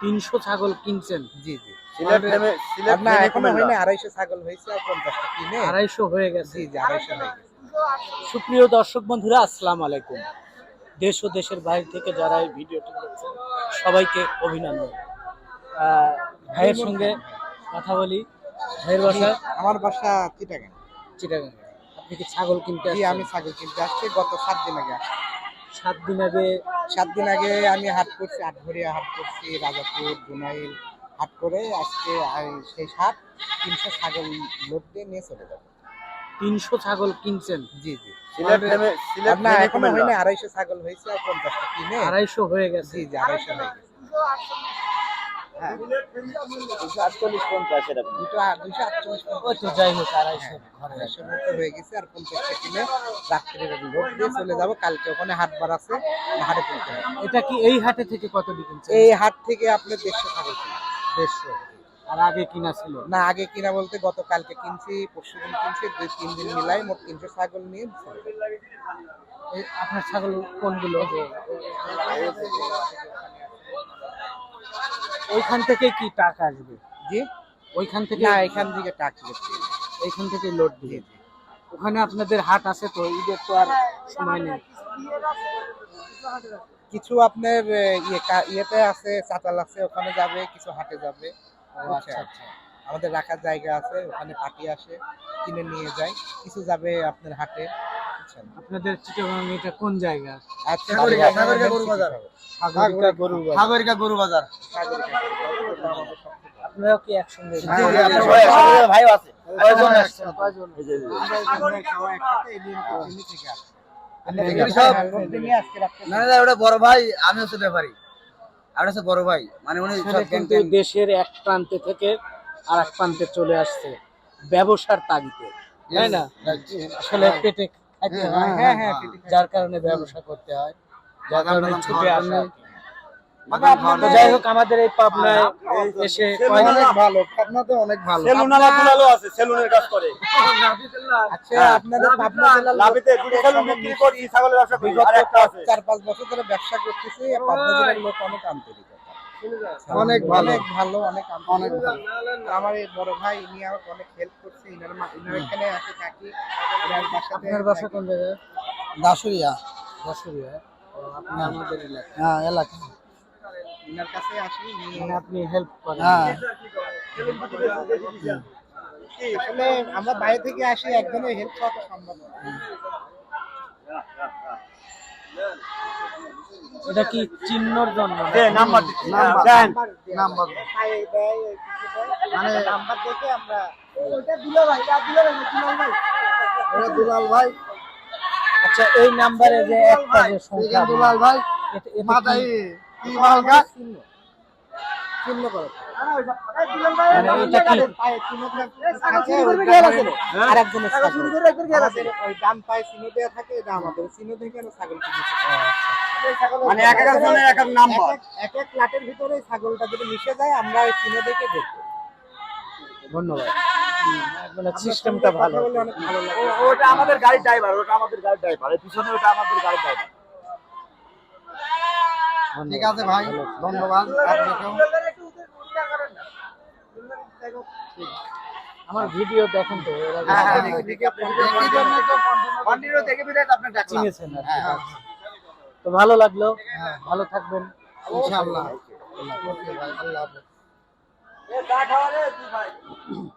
তিনশো ছাগল কিনছেন। জি জি। আড়াইশো হয়ে গেছে। জি আড়াইশো হয়ে গেছে। সুপ্রিয় দর্শক বন্ধুরা আসসালামু আলাইকুম। দেশ ও দেশের বাইরে থেকে যারা এই ভিডিওটি দেখছেন সবাইকে অভিনন্দন। ভাইয়ের সঙ্গে কথা বলি। ভাইয়ের বাসা আমার বাসা চিটাগাং। চিটাগাং। আপনি কি ছাগল কিনতে আমি ছাগল কিনতে আসছি। গত সাত দিন আগে সাত দিন আগে সাত দিন আগে আমি হাট করছি আটঘরিয়া হাট করছি রাজাপুর দুনাইল হাট করে আজকে সেই হাট তিনশো ছাগল লোড দিয়ে নিয়ে চলে যাব। তিনশো ছাগল কিনছেন? জি জি। না নেমে এখনও হয়নি আড়াইশো ছাগল হয়েছে আর পঞ্চাশটা কিনে। আড়াইশো হয়ে গেছে। জি জি আড়াইশো হয়ে গেছে। আটচল্লিশ পঞ্চাশ এরকম দুটো দুশো আটচল্লিশ ওই তো যাই হোক আড়াইশো হ্যাঁ, মতো হয়ে গেছে আর পঞ্চাশটা কিনে রাত্রে দিয়ে চলে যাব কালকে ওখানে হাট বার আছে হাটে তুলতে এটা কি এই হাটে থেকে কত এই হাট থেকে আপনার দেড়শো ছাগল দেড়শো আর আগে কিনা ছিল না আগে কিনা বলতে গত কালকে কিনছি পরশু দিন কিনছি দুই তিন দিন মিলাই মোট তিনশো ছাগল নিয়ে এই আপনার ছাগল কোনগুলো ওইখান থেকে কি টাকা আসবে? জি? ওইখান থেকে না এখান থেকে টাকা এইখান থেকে লোড দিয়ে ওখানে আপনাদের হাট আছে তো ঈদের তো আর সময় নেই। কিছু আপনার ইয়ে ইয়েতে আছে চাতাল আছে ওখানে যাবে কিছু হাটে যাবে। ও, আচ্ছা। আচ্ছা। আমাদের রাখার জায়গা আছে ওখানে পার্টি আসে কিনে নিয়ে যায়। কিছু যাবে আপনার হাটে। আপনাদের চিটাগাং এটা কোন জায়গা? আচ্ছা সাগরিকা- সাগরিকা গরু বাজার। সাগরিকা গরু। সাগরিকা গরু আপনারাও কি একসঙ্গে? আছে। কয়জন? কয়জন? আমি হচ্ছে ব্যাপারী। আর হচ্ছে বড় ভাই। মানে উনি কিন্তু দেশের এক প্রান্তে থেকে আর এক প্রান্তে চলে আসছে ব্যবসার তাগিদে। তাই না? আসলে পেটে খাইতে হয় হ্যাঁ। হ্যাঁ যার কারণে ব্যবসা করতে হয়। যার কারণে ছুটে আসে। খাওয়ার তো যাই হোক আমাদের এই পাবনায় এসে অনেক ভালো অনেক ভালো। সেলুনালা দুলালো আছে সেলুনের কাজ করে। আচ্ছা আপনাদের পাবনা লাভিতে দুটো সেলুন বিক্রি করি ছাগলের ব্যবসা করি আর একটা আছে। চার পাঁচ বছর ধরে ব্যবসা করতেছি পাবনা জেলার লোক অনেক ভালো। অনেক ভালো অনেক অনেক আমার এই বড় ভাই ইনি আমাকে অনেক হেল্প করছে ইনার ইনার এখানে আছে কাকি আপনার বাসা কোন জায়গায়? দাসুরিয়া বাসুরিয়া আপনি আমাদের এলাকায়? হ্যাঁ এলাকা ইনার কাছে আসি মানে আপনি হেল্প করেন। হ্যাঁ। আসলে আমরা বাইরে থেকে আসি একজনের হেল্প করা সম্ভব না। এটা কি চিহ্নর জন্য? দে নাম্বার নাম্বার। নাম্বার দেয় মানে নাম্বার দেখে আমরা ওটা দুলাল ভাই এটা দুলাল ভাই দুলাল ভাই এটা দুলাল ভাই। আচ্ছা এই নাম্বারে যে একটা যে সংখ্যা দুলাল ভাই এটা- এটা মাথায় কি- কি মাল গাছ চিহ্ন চিহ্ন করো মানে এটা কি? আর মানে এক এক জনের এক এক নাম্বার এক এক- এক এক লাটের ভিতরে ছাগলটা যদি মিশে যায় আমরা ওই চিহ্ন দেখে দেখব। ধন্যবাদ। মানে সিস্টেমটা ভালো। ওটা আমাদের গাড়ির ড্রাইভার ওটা আমাদের গাড়ির ড্রাইভার এই পিছনে ওটা আমাদের গাড়ির ড্রাইভার ঠিক আছে ভাই ধন্যবাদ। আপনাকেও আমার ভিডিও দেখেন তো এর আগে হ্যাঁ, হ্যাঁ, আপনারা দেখি, কন্টিনিউ বিদায় আপনার ডাকলাম চিনেছেন আর কি। তো ভালো লাগল। ভালো থাকবেন। ইনশাআল্লাহ। ওকে ভাই আল্লাহ হাফেজ